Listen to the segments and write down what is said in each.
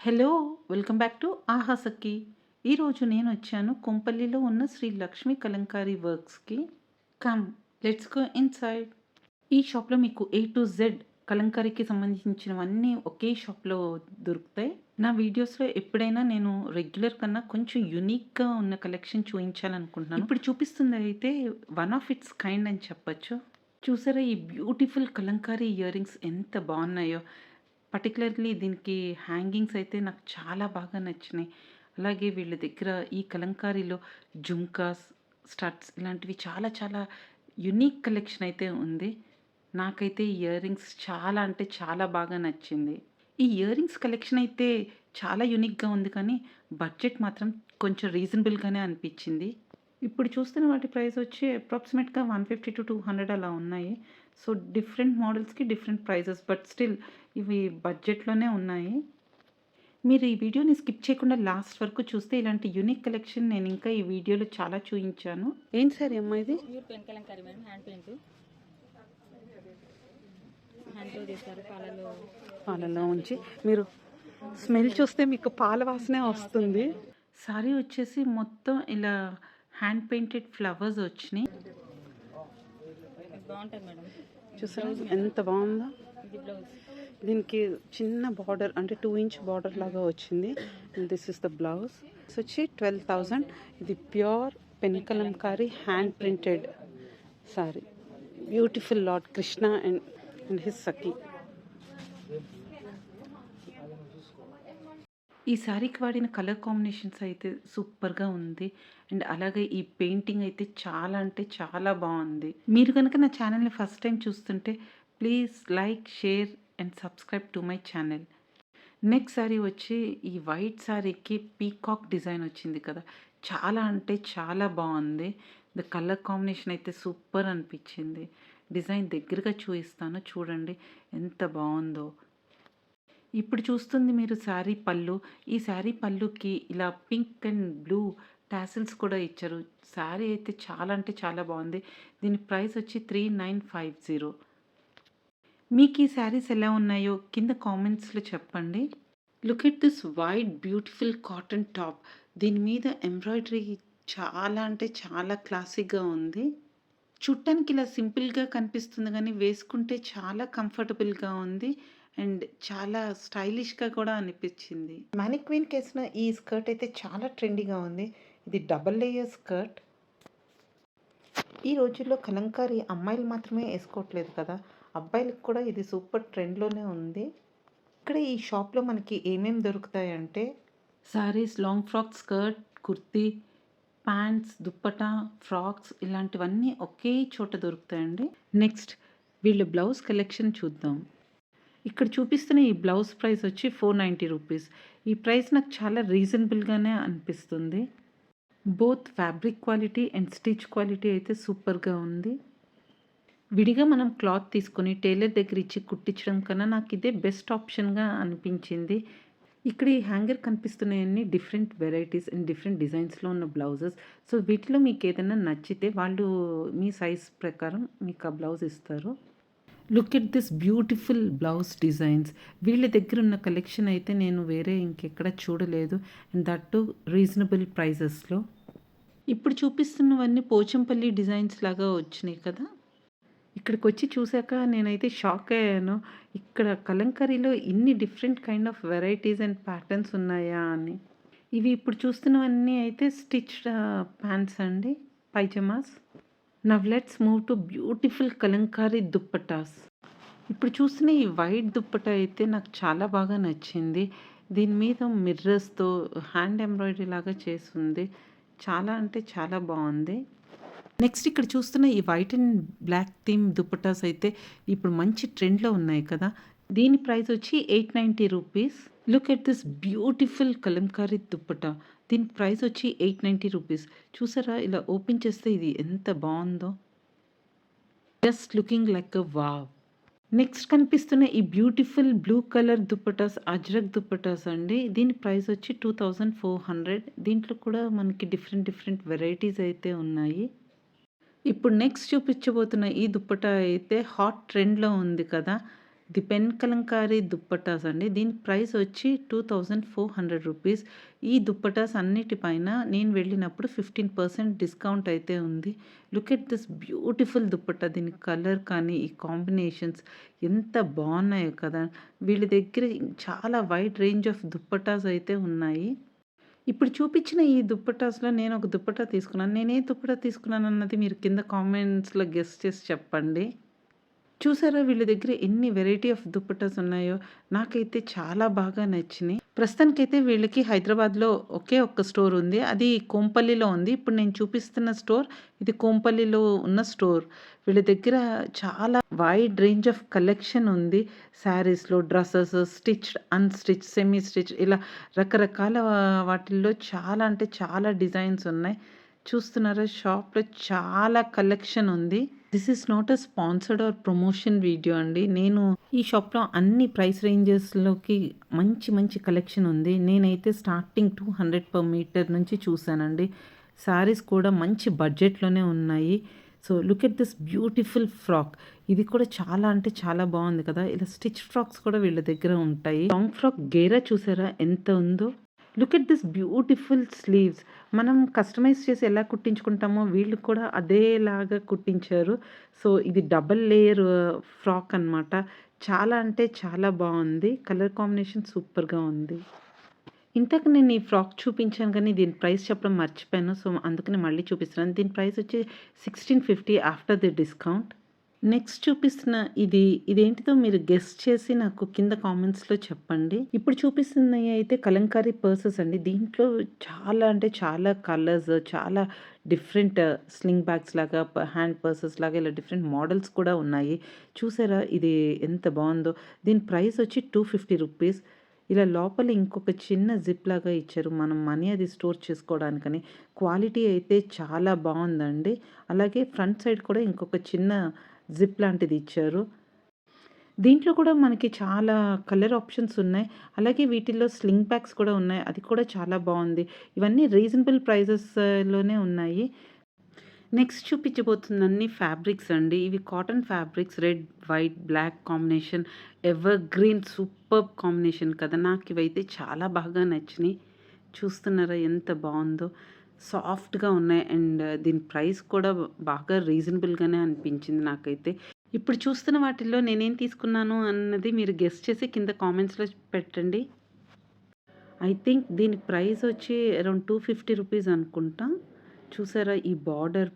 Hello welcome back to ఆహా ఈరోజు నేను వచ్చాను కొంపల్లిలో ఉన్న Shri Lakshmi Kalamkari వర్క్స్కి. Come let's go inside. ఈ షాప్లో మీకు ఏ టు జెడ్ కలంకారీకి సంబంధించినవన్నీ ఒకే షాప్లో దొరుకుతాయి. నా వీడియోస్లో ఎప్పుడైనా నేను రెగ్యులర్ కన్నా కొంచెం యునిక్గా ఉన్న కలెక్షన్ చూపించాలనుకుంటున్నాను. ఇప్పుడు చూపిస్తుంది అయితే వన్ ఆఫ్ ఇట్స్ కైండ్ అని చెప్పొచ్చు. చూసారా ఈ బ్యూటిఫుల్ కలంకారీ ఇయర్ రింగ్స్ ఎంత బాగున్నాయో. పర్టికులర్లీ దీనికి హ్యాంగింగ్స్ అయితే నాకు చాలా బాగా నచ్చినాయి. అలాగే వీళ్ళ దగ్గర ఈ కలంకారీలో జుమ్కాస్ స్టడ్స్ ఇలాంటివి చాలా చాలా యునిక్ కలెక్షన్ అయితే ఉంది. నాకైతే ఈ ఇయర్ రింగ్స్ చాలా అంటే చాలా బాగా నచ్చింది. ఈ ఇయర్ రింగ్స్ కలెక్షన్ అయితే చాలా యునిక్గా ఉంది కానీ బడ్జెట్ మాత్రం కొంచెం రీజనబుల్గానే అనిపించింది. ఇప్పుడు చూస్తున్న వాటి ప్రైస్ వచ్చి అప్రాక్సిమేట్గా one fifty to two hundred అలా ఉన్నాయి. సో డిఫరెంట్ మోడల్స్కి డిఫరెంట్ ప్రైజెస్ బట్ స్టిల్ ఇవి బడ్జెట్లోనే ఉన్నాయి. మీరు ఈ వీడియోని స్కిప్ చేయకుండా లాస్ట్ వరకు చూస్తే ఇలాంటి యూనిక్ కలెక్షన్ నేను ఇంకా ఈ వీడియోలో చాలా చూపించాను. ఏంటి సార్ అమ్మా ఇది పాలలో ఉంచి. మీరు స్మెల్ చూస్తే మీకు పాల వాసనే వస్తుంది. సారీ వచ్చేసి మొత్తం ఇలా హ్యాండ్ పెయింటెడ్ ఫ్లవర్స్ వచ్చినాయి. చూసారా ఎంత బాగుందో? దీనికి చిన్న బార్డర్ అంటే టూ ఇంచ్ బార్డర్ లాగా వచ్చింది. దిస్ ఇస్ ద బ్లౌజ్ వచ్చి ట్వెల్వ్ థౌజండ్ ఇది pure pen kalamkari hand printed sari beautiful lord Krishna and and his sakhi ఈ శారీకి వాడిన కలర్ కాంబినేషన్స్ అయితే సూపర్గా ఉంది. అండ్ అలాగే ఈ పెయింటింగ్ అయితే చాలా అంటే చాలా బాగుంది. మీరు కనుక నా ఛానల్ని ఫస్ట్ టైం చూస్తుంటే please like share and subscribe to my channel next sari వచ్చి ఈ వైట్ శారీకి పీకాక్ డిజైన్ వచ్చింది కదా. చాలా అంటే చాలా బాగుంది. ద కలర్ కాంబినేషన్ అయితే సూపర్ అనిపించింది. డిజైన్ దగ్గరగా చూపిస్తాను చూడండి ఎంత బాగుందో. ఇప్పుడు చూస్తుంది మీరు శారీ పళ్ళు. ఈ శారీ పళ్ళుకి ఇలా పింక్ అండ్ బ్లూ టాసిల్స్ కూడా ఇచ్చారు. శారీ అయితే చాలా అంటే చాలా బాగుంది. దీని ప్రైస్ వచ్చి త్రీ నైన్ ఫైవ్ జీరో మీకు ఈ శారీస్ ఎలా ఉన్నాయో కింద కామెంట్స్లో చెప్పండి. Look at this white beautiful cotton top. దీని మీద ఎంబ్రాయిడరీ చాలా అంటే చాలా క్లాసిక్గా ఉంది. చూడటానికి ఇలా సింపుల్గా కనిపిస్తుంది కానీ వేసుకుంటే చాలా కంఫర్టబుల్గా ఉంది. అండ్ చాలా స్టైలిష్గా కూడా అనిపించింది. మ్యానిక్వీన్కి వేసిన ఈ స్కర్ట్ అయితే చాలా ట్రెండీగా ఉంది. ఇది డబల్ లేయర్ స్కర్ట్. ఈ రోజుల్లో కలంకారీ అమ్మాయిలు మాత్రమే వేసుకోవట్లేదు కదా. అబ్బాయిలకు కూడా ఇది సూపర్ ట్రెండ్లోనే ఉంది. ఇక్కడ ఈ షాప్లో మనకి ఏమేమి దొరుకుతాయంటే saris long frock skirt kurti pants dupatta frocks ఇలాంటివన్నీ ఒకే చోట దొరుకుతాయండి. నెక్స్ట్ వీళ్ళ బ్లౌజ్ కలెక్షన్ చూద్దాం. ఇక్కడ చూపిస్తున్న ఈ బ్లౌజ్ ప్రైస్ వచ్చి ఫోర్ నైంటీ రూపీస్. ఈ ప్రైస్ నాకు చాలా రీజనబుల్గానే అనిపిస్తుంది. Both fabric quality and stitch quality అయితే సూపర్గా ఉంది. విడిగా మనం క్లాత్ తీసుకొని టైలర్ దగ్గర ఇచ్చి కుట్టించడం కన్నా నాకు ఇదే బెస్ట్ ఆప్షన్గా అనిపించింది. ఇక్కడ ఈ హ్యాంగర్ కనిపిస్తున్నాయన్నీ డిఫరెంట్ వెరైటీస్ అండ్ డిఫరెంట్ డిజైన్స్లో ఉన్న బ్లౌజెస్. సో వీటిలో మీకు ఏదైనా నచ్చితే వాళ్ళు మీ సైజ్ ప్రకారం మీకు ఆ బ్లౌజ్ ఇస్తారు. Look at this beautiful blouse designs. వీళ్ళ దగ్గర ఉన్న కలెక్షన్ అయితే నేను వేరే ఇంకెక్కడ చూడలేదు. అండ్ దట్ టు రీజనబుల్ ప్రైజెస్లో. ఇప్పుడు చూపిస్తున్నవన్నీ పోచంపల్లి డిజైన్స్ లాగా వచ్చినాయి కదా? ఇక్కడికి వచ్చి చూశాక నేనైతే షాక్ అయ్యాను. ఇక్కడ కలంకరీలో ఇన్ని different kind of varieties and patterns ఉన్నాయా అని. ఇవి ఇప్పుడు చూస్తున్నవన్నీ అయితే స్టిచ్ ప్యాంట్స్ అండి pyjamas. Now let's move to beautiful kalamkari dupattas. ఇప్పుడు చూసిన ఈ వైట్ దుప్పట అయితే నాకు చాలా బాగా నచ్చింది. దీని మీద మిర్రర్స్తో హ్యాండ్ ఎంబ్రాయిడరీ లాగా చేస్తుంది చాలా అంటే చాలా బాగుంది. నెక్స్ట్ ఇక్కడ చూస్తున్న ఈ white and black theme dupattas అయితే ఇప్పుడు మంచి ట్రెండ్లో ఉన్నాయి కదా. దీని ప్రైస్ వచ్చి eight ninety rupees. Look at this beautiful kalamkari dupatta దీని ప్రైస్ వచ్చి ఎయిట్ నైంటీ రూపీస్. చూసారా? ఇలా ఓపెన్ చేస్తే ఇది ఎంత బాగుందో. Just looking like a wow next కనిపిస్తున్న ఈ beautiful blue colour dupattas ajrakh dupattas అండి. దీని ప్రైస్ వచ్చి టూ థౌజండ్ ఫోర్ హండ్రెడ్ దీంట్లో కూడా మనకి డిఫరెంట్ డిఫరెంట్ వెరైటీస్ అయితే ఉన్నాయి. ఇప్పుడు నెక్స్ట్ చూపించబోతున్న ఈ దుప్పటా అయితే హాట్ ట్రెండ్లో ఉంది కదా ది పెన్ కలంకారీ దుప్పటాస్ అండి. దీని ప్రైస్ వచ్చి 2400 రూపీస్. ఈ దుప్పటాస్ అన్నిటిపైన నేను వెళ్ళినప్పుడు 15% డిస్కౌంట్ అయితే ఉంది. Look at this beautiful dupatta దీని కలర్ కానీ, ఈ కాంబినేషన్స్ ఎంత బాగున్నాయో కదా! వీళ్ళ దగ్గర చాలా వైడ్ రేంజ్ ఆఫ్ దుప్పటాస్ అయితే ఉన్నాయి. ఇప్పుడు చూపించిన ఈ దుప్పటాస్‌లో నేను ఒక దుప్పటా తీసుకున్నాను. నేనే దుప్పటా తీసుకున్నాను అన్నది మీరు కింద కామెంట్స్‌లో గెస్ట్ చేసి చెప్పండి. చూసారా వీళ్ళ దగ్గర ఎన్ని వెరైటీ ఆఫ్ దుప్పటాస్ ఉన్నాయో నాకైతే చాలా బాగా నచ్చినాయి. ప్రస్తుతానికైతే వీళ్ళకి హైదరాబాద్‌లో ఒకే ఒక్క స్టోర్ ఉంది. అది కోంపల్లిలో ఉంది. ఇప్పుడు నేను చూపిస్తున్న స్టోర్ ఇది కోంపల్లిలో ఉన్న స్టోర్. వీళ్ళ దగ్గర చాలా వైడ్ రేంజ్ ఆఫ్ కలెక్షన్ ఉంది. శారీస్‌లో dresses stitched, unstitch semi stitch ఇలా రకరకాల వాటిల్లో చాలా అంటే చాలా డిజైన్స్ ఉన్నాయి. చూస్తున్నారా షాప్‌లో చాలా కలెక్షన్ ఉంది. This is not a sponsored or promotion video అండి. నేను ఈ షాప్‌లో అన్ని ప్రైస్ రేంజెస్‌లోకి మంచి మంచి కలెక్షన్ ఉంది. నేనైతే స్టార్టింగ్ 200 పర్ మీటర్ నుంచి చూసానండి. శారీస్ కూడా మంచి బడ్జెట్‌లోనే ఉన్నాయి. So look at this beautiful frock. ఇది కూడా చాలా అంటే చాలా బాగుంది కదా! ఇలా స్టిచ్ ఫ్రాక్స్ కూడా వీళ్ళ దగ్గర ఉంటాయి. లాంగ్ ఫ్రాక్ గేరా చూసారా ఎంత ఉందో? Look at this beautiful sleeves. మనం కస్టమైజ్ చేసి ఎలా కుట్టించుకుంటామో వీళ్ళు కూడా అదేలాగా కుట్టించారు. సో ఇది డబల్ లేయర్ ఫ్రాక్ అనమాట. చాలా అంటే చాలా బాగుంది కలర్ కాంబినేషన్ సూపర్‌గా ఉంది. ఇంతకు నేను ఈ ఫ్రాక్ చూపించాను కానీ దీని ప్రైస్ చెప్పడం మర్చిపోయాను. సో అందుకని మళ్ళీ చూపిస్తున్నాను. దీని ప్రైస్ వచ్చి 1650 ఆఫ్టర్ ది డిస్కౌంట్. నెక్స్ట్ చూపిస్తున్న ఇది ఇదేంటిదో మీరు గెస్ చేసి నాకు కింద కామెంట్స్‌లో చెప్పండి. ఇప్పుడు చూపిస్తున్నవి అయితే కలంకారీ పర్సెస్ అండి. దీంట్లో చాలా అంటే చాలా కలర్స్ చాలా డిఫరెంట్ స్లింగ్ బ్యాగ్స్ లాగా, ప హ్యాండ్ పర్సెస్ లాగా ఇలా డిఫరెంట్ మోడల్స్ కూడా ఉన్నాయి. చూసారా ఇది ఎంత బాగుందో దీని ప్రైస్ వచ్చి 250 రూపీస్. ఇలా లోపల ఇంకొక చిన్న జిప్ లాగా ఇచ్చారు. మనం మనీ అది స్టోర్ చేసుకోవడానికని. క్వాలిటీ అయితే చాలా బాగుందండి అలాగే ఫ్రంట్ సైడ్ కూడా ఇంకొక చిన్న జిప్ లాంటిది ఇచ్చారు. దీంట్లో కూడా మనకి చాలా కలర్ ఆప్షన్స్ ఉన్నాయి. అలాగే వీటిల్లో స్లింగ్ బ్యాగ్స్ కూడా ఉన్నాయి. అది కూడా చాలా బాగుంది ఇవన్నీ రీజనబుల్ ప్రైజెస్‌లోనే ఉన్నాయి. నెక్స్ట్ చూపించబోతున్నన్ని ఫ్యాబ్రిక్స్ అండి. ఇవి cotton fabrics red, white, black combination evergreen super combination కదా! నాకు ఇవైతే చాలా బాగా నచ్చినాయి. చూస్తున్నారా ఎంత బాగుందో సాఫ్ట్‌గా ఉన్నాయి. అండ్ దీని ప్రైస్ కూడా బాగా రీజనబుల్‌గానే అనిపించింది నాకైతే. ఇప్పుడు చూస్తున్న వాటిల్లో నేనేం తీసుకున్నాను అన్నది మీరు గెస్ చేసి కింద కామెంట్స్‌లో పెట్టండి. ఐ థింక్ దీని ప్రైస్ వచ్చి అరౌండ్ 250 రూపీస్ అనుకుంటా. చూసారా ఈ బార్డర్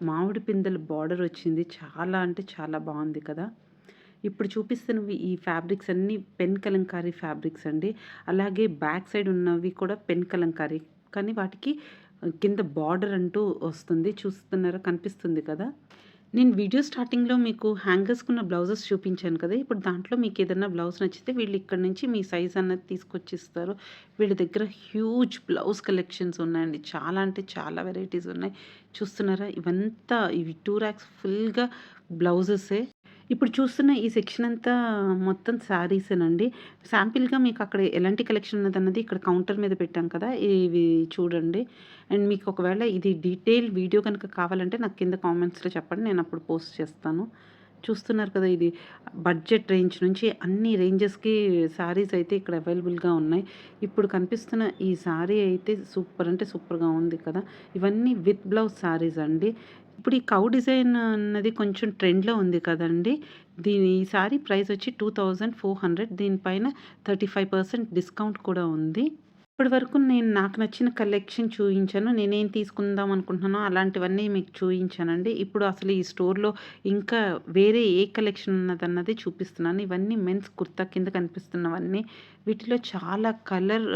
మామిడి పిందెల బార్డర్ వచ్చింది. చాలా అంటే చాలా బాగుంది కదా! ఇప్పుడు చూపిస్తున్నవి ఈ ఫ్యాబ్రిక్స్ అన్నీ పెన్ కలంకారీ ఫ్యాబ్రిక్స్ అండి. అలాగే బ్యాక్ సైడ్ ఉన్నవి కూడా పెన్ కలంకారీ. కానీ వాటికి కింద బార్డర్ అంటూ వస్తుంది. చూస్తున్నారా కనిపిస్తుంది కదా! నేను వీడియో స్టార్టింగ్‌లో మీకు హ్యాంగర్స్‌కున్న బ్లౌజెస్ చూపించాను కదా! ఇప్పుడు దాంట్లో మీకు ఏదైనా బ్లౌజ్ నచ్చితే వీళ్ళు ఇక్కడ నుంచి మీ సైజ్ అన్నది తీసుకొచ్చిస్తారు. వీళ్ళ దగ్గర హ్యూజ్ బ్లౌజ్ కలెక్షన్స్ ఉన్నాయండి. చాలా అంటే చాలా వెరైటీస్ ఉన్నాయి. చూస్తున్నారా ఇవంతా ఇవి టూ ర్యాక్స్ ఫుల్‌గా బ్లౌజెసే. ఇప్పుడు చూస్తున్న ఈ సెక్షన్ అంతా మొత్తం శారీసేనండి. శాంపిల్‌గా మీకు అక్కడ ఎలాంటి కలెక్షన్ ఉన్నదన్నది ఇక్కడ కౌంటర్ మీద పెట్టాం కదా! ఇవి చూడండి. అండ్ మీకు ఒకవేళ ఇది డీటెయిల్ వీడియో కనుక కావాలంటే నాకు కింద కామెంట్స్‌లో చెప్పండి. నేను అప్పుడు పోస్ట్ చేస్తాను. చూస్తున్నారు కదా! ఇది బడ్జెట్ రేంజ్ నుంచి అన్ని రేంజెస్‌కి శారీస్ అయితే ఇక్కడ అవైలబుల్‌గా ఉన్నాయి. ఇప్పుడు కనిపిస్తున్న ఈ శారీ అయితే సూపర్ అంటే సూపర్‌గా ఉంది కదా! ఇవన్నీ విత్ బ్లౌజ్ శారీస్ అండి. ఇప్పుడు ఈ కౌ డిజైన్ అన్నది కొంచెం ట్రెండ్‌లో ఉంది కదండీ! దీని ఈ ప్రైస్ వచ్చి 2400 దీనిపైన 35% డిస్కౌంట్ కూడా ఉంది. ఇప్పటి వరకు నేను నాకు నచ్చిన కలెక్షన్ చూపించాను నేనేం తీసుకుందాం అనుకుంటున్నానో అలాంటివన్నీ మీకు చూపించానండి ఇప్పుడు అసలు ఈ స్టోర్‌లో ఇంకా వేరే ఏ కలెక్షన్ ఉన్నదన్నది చూపిస్తున్నాను. ఇవన్నీ మెన్స్ కుర్తా కింద కనిపిస్తున్నవన్నీ. వీటిలో చాలా కలర్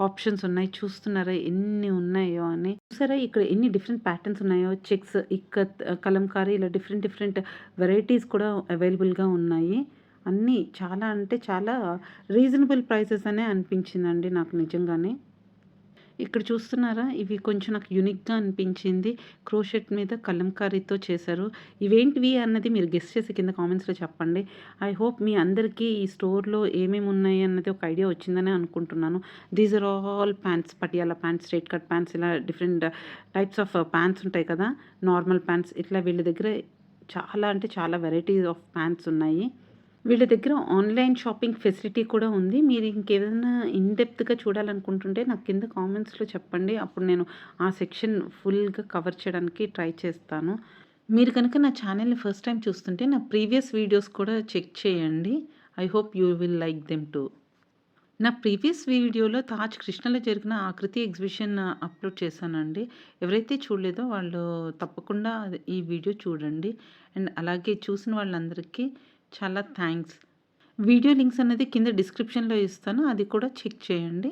ఆప్షన్స్ ఉన్నాయి. చూస్తున్నారా ఎన్ని ఉన్నాయో అని. చూసారా ఇక్కడ ఎన్ని డిఫరెంట్ ప్యాటర్న్స్ ఉన్నాయో చెక్స్, ఇక్కత్, కలంకారీ ఇలా డిఫరెంట్ డిఫరెంట్ వెరైటీస్ కూడా అవైలబుల్‌గా ఉన్నాయి. అన్నీ చాలా అంటే చాలా రీజనబుల్ ప్రైసెస్ అనే అనిపించిందండి నాకు నిజంగానే. ఇక్కడ చూస్తున్నారా ఇవి కొంచెం నాకు యూనిక్‌గా అనిపించింది. క్రోషెట్ మీద కలంకారీతో చేశారు. ఇవేంటివి అన్నది మీరు గెస్ చేసి కింద కామెంట్స్‌లో చెప్పండి. ఐ హోప్ మీ అందరికీ ఈ స్టోర్‌లో ఏమేమి ఉన్నాయి అన్నది ఒక ఐడియా వచ్చిందనే అనుకుంటున్నాను. These are all pants Patiala pants, straight cut pants ఇలా డిఫరెంట్ టైప్స్ ఆఫ్ ప్యాంట్స్ ఉంటాయి కదా! నార్మల్ ప్యాంట్స్ ఇట్లా వీళ్ళ దగ్గర చాలా అంటే చాలా వెరైటీస్ ఆఫ్ ప్యాంట్స్ ఉన్నాయి. వీళ్ళ దగ్గర ఆన్‌లైన్ షాపింగ్ ఫెసిలిటీ కూడా ఉంది. మీరు ఇంకేదైనా ఇన్డెప్త్గా చూడాలనుకుంటుంటే నాకు కింద కామెంట్స్‌లో చెప్పండి. అప్పుడు నేను ఆ సెక్షన్ ఫుల్‌గా కవర్ చేయడానికి ట్రై చేస్తాను. మీరు కనుక నా ఛానల్ని ఫస్ట్ టైం చూస్తుంటే నా ప్రీవియస్ వీడియోస్ కూడా చెక్ చేయండి. I hope you will like them too నా ప్రీవియస్ వీడియోలో తాజ్ కృష్ణలో జరిగిన ఆకృతి ఎగ్జిబిషన్ అప్లోడ్ చేశానండి. ఎవరైతే చూడలేదో వాళ్ళు తప్పకుండా ఈ వీడియో చూడండి. అండ్ అలాగే చూసిన వాళ్ళందరికీ చాలా థ్యాంక్స్ వీడియో లింక్స్ అనేది కింద డిస్క్రిప్షన్‌లో ఇస్తాను. అది కూడా చెక్ చేయండి.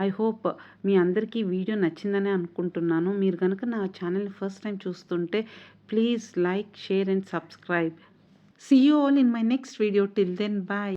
ఐ హోప్ మీ అందరికీ వీడియో నచ్చిందనే అనుకుంటున్నాను. మీరు కనుక నా ఛానెల్‌ని ఫస్ట్ టైం చూస్తుంటే please like, share and subscribe. See you all in my next video. Till then bye